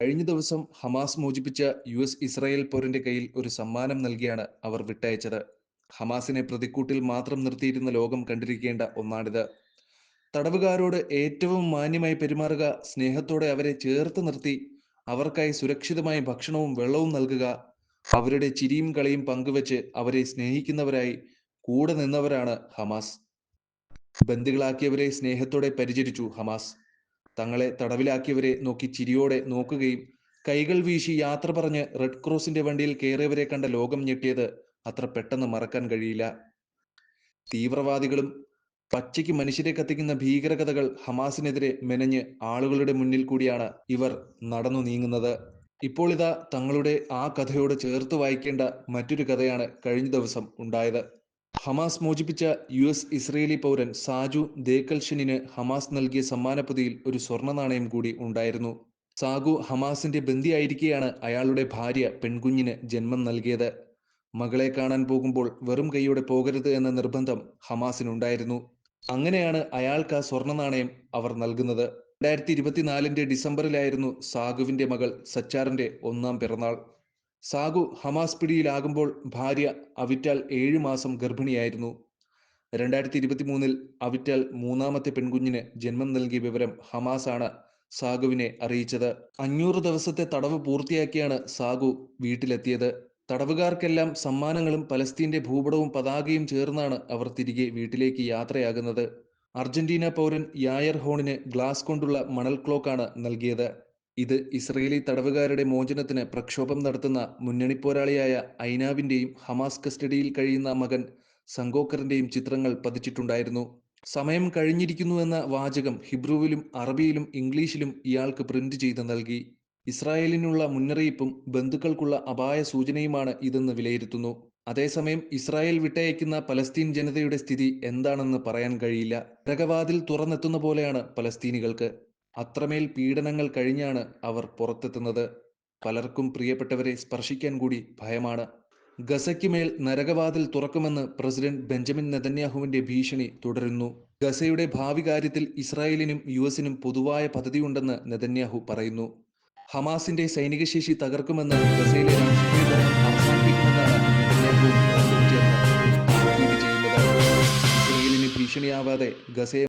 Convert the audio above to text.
കഴിഞ്ഞ ദിവസം ഹമാസ് മോചിപ്പിച്ച യു എസ് ഇസ്രായേൽ പൗരന്റെ കയ്യിൽ ഒരു സമ്മാനം നൽകിയാണ് അവർ വിട്ടയച്ചത്. ഹമാസിനെ പ്രതിക്കൂട്ടിൽ മാത്രം നിർത്തിയിരുന്ന ലോകം കണ്ടിരിക്കേണ്ട ഒന്നാണിത്. തടവുകാരോട് ഏറ്റവും മാന്യമായി പെരുമാറുക സ്നേഹത്തോടെ അവരെ ചേർത്ത് നിർത്തി അവർക്കായി സുരക്ഷിതമായ ഭക്ഷണവും വെള്ളവും നൽകുക അവരുടെ ചിരിയും കളിയും പങ്കുവെച്ച് അവരെ സ്നേഹിക്കുന്നവരായി കൂടെ നിന്നവരാണ് ഹമാസ്. ബന്ദികളാക്കിയവരെ സ്നേഹത്തോടെ പരിചരിച്ചു ഹമാസ്. തങ്ങളെ തടവിലാക്കിയവരെ നോക്കി ചിരിയോടെ നോക്കുകയും കൈകൾ വീശി യാത്ര പറഞ്ഞ് റെഡ് ക്രോസിന്റെ വണ്ടിയിൽ കയറിയവരെ കണ്ട ലോകം ഞെട്ടിയത് അത്ര പെട്ടെന്ന് മറക്കാൻ കഴിയില്ല. തീവ്രവാദികളും പച്ചയ്ക്ക് മനുഷ്യരെ കത്തിക്കുന്ന ഭീകരകഥകൾ ഹമാസിനെതിരെ മെനഞ്ഞ് ആളുകളുടെ മുന്നിൽ കൂടിയാണ് ഇവർ നടന്നു നീങ്ങുന്നത്. ഇപ്പോൾ ഇതാ തങ്ങളുടെ ആ കഥയോട് ചേർത്ത് വായിക്കേണ്ട മറ്റൊരു കഥയാണ് കഴിഞ്ഞ ദിവസം ഉണ്ടായത്. ഹമാസ് മോചിപ്പിച്ച യു എസ് ഇസ്രയേലി പൗരൻ സാജു ദേക്കൽഷനിന് ഹമാസ് നൽകിയ സമ്മാനപ്പൊതിയിൽ ഒരു സ്വർണ നാണയം കൂടി ഉണ്ടായിരുന്നു. സാഗു ഹമാസിന്റെ ബന്ദിയായിരിക്കെയാണ് അയാളുടെ ഭാര്യ പെൺകുഞ്ഞിന് ജന്മം നൽകിയത്. മകളെ കാണാൻ പോകുമ്പോൾ വെറും കൈയോടെ പോകരുത് എന്ന നിർബന്ധം ഹമാസിനുണ്ടായിരുന്നു. അങ്ങനെയാണ് അയാൾക്ക് ആ സ്വർണ നാണയം അവർ നൽകുന്നത്. രണ്ടായിരത്തി ഇരുപത്തിനാലിന്റെ ഡിസംബറിലായിരുന്നു സാഗുവിന്റെ മകൾ സച്ചാറിന്റെ ഒന്നാം പിറന്നാൾ. സാഗു ഹമാസ് പിടിയിലാകുമ്പോൾ ഭാര്യ അവിറ്റാൽ ഏഴു മാസം ഗർഭിണിയായിരുന്നു. രണ്ടായിരത്തി ഇരുപത്തി മൂന്നിൽ അവിറ്റാൽ മൂന്നാമത്തെ പെൺകുഞ്ഞിന് ജന്മം നൽകിയ വിവരം ഹമാസ് ആണ് സാഗുവിനെ അറിയിച്ചത്. അഞ്ഞൂറ് ദിവസത്തെ തടവ് പൂർത്തിയാക്കിയാണ് സാഗു വീട്ടിലെത്തിയത്. തടവുകാർക്കെല്ലാം സമ്മാനങ്ങളും പലസ്തീന്റെ ഭൂപടവും പതാകയും ചേർന്നാണ് അവർ തിരികെ വീട്ടിലേക്ക് യാത്രയാകുന്നത്. അർജന്റീന പൗരൻ യായർ ഹോണിന് ഗ്ലാസ് കൊണ്ടുള്ള മണൽ ക്ലോക്കാണ് നൽകിയത്. ഇത് ഇസ്രയേലി തടവുകാരുടെ മോചനത്തിന് പ്രക്ഷോഭം നടത്തുന്ന മുന്നണി പോരാളിയായ ഐനാവിന്റെയും ഹമാസ് കസ്റ്റഡിയിൽ കഴിയുന്ന മകൻ സങ്കോക്കറിന്റെയും ചിത്രങ്ങൾ പതിച്ചിട്ടുണ്ടായിരുന്നു. സമയം കഴിഞ്ഞിരിക്കുന്നു എന്ന വാചകം ഹിബ്രുവിലും അറബിയിലും ഇംഗ്ലീഷിലും ഇയാൾക്ക് പ്രിന്റ് ചെയ്ത് നൽകി. ഇസ്രായേലിനുള്ള മുന്നറിയിപ്പും ബന്ധുക്കൾക്കുള്ള അപായ സൂചനയുമാണ് ഇതെന്ന് വിലയിരുത്തുന്നു. അതേസമയം ഇസ്രായേൽ വിട്ടയക്കുന്ന പലസ്തീൻ ജനതയുടെ സ്ഥിതി എന്താണെന്ന് പറയാൻ കഴിയില്ല. രകവാതിൽ തുറന്നെത്തുന്ന പോലെയാണ് പലസ്തീനികൾക്ക്. അത്രമേൽ പീഡനങ്ങൾ കഴിഞ്ഞാണ് അവർ പുറത്തെത്തുന്നത്. പലർക്കും പ്രിയപ്പെട്ടവരെ സ്പർശിക്കാൻ കൂടി ഭയമാണ്. ഗസയ്ക്ക് മേൽ നരകവാതിൽ തുറക്കുമെന്ന് പ്രസിഡന്റ് ബെഞ്ചമിൻ നെതന്യാഹുവിന്റെ ഭീഷണി തുടരുന്നു. ഗസയുടെ ഭാവി കാര്യത്തിൽ ഇസ്രായേലിനും യു എസിനും പൊതുവായ പദ്ധതിയുണ്ടെന്ന് നെതന്യാഹു പറയുന്നു. ഹമാസിന്റെ സൈനിക ശേഷി തകർക്കുമെന്ന് ഗസയിലെ ഭീഷണിയാവാതെ ഗസയെ